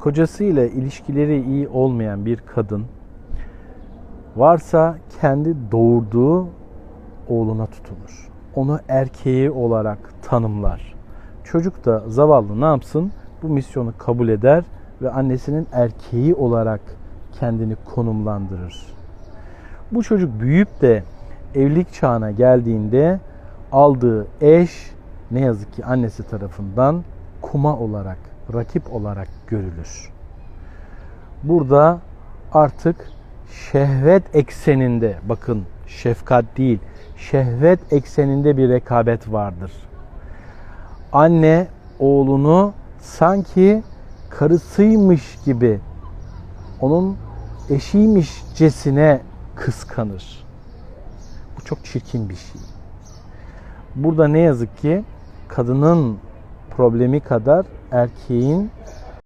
Kocasıyla ilişkileri iyi olmayan bir kadın varsa kendi doğurduğu oğluna tutunur. Onu erkeği olarak tanımlar. Çocuk da zavallı ne yapsın? Bu misyonu kabul eder ve annesinin erkeği olarak kendini konumlandırır. Bu çocuk büyüyüp de evlilik çağına geldiğinde aldığı eş ne yazık ki annesi tarafından kuma olarak, rakip olarak görülür. Burada artık şehvet ekseninde bakın şefkat değil, şehvet ekseninde bir rekabet vardır. Anne oğlunu sanki karısıymış gibi onun eşiymişcesine kıskanır. Bu çok çirkin bir şey. Burada ne yazık ki kadının problemi kadar لكن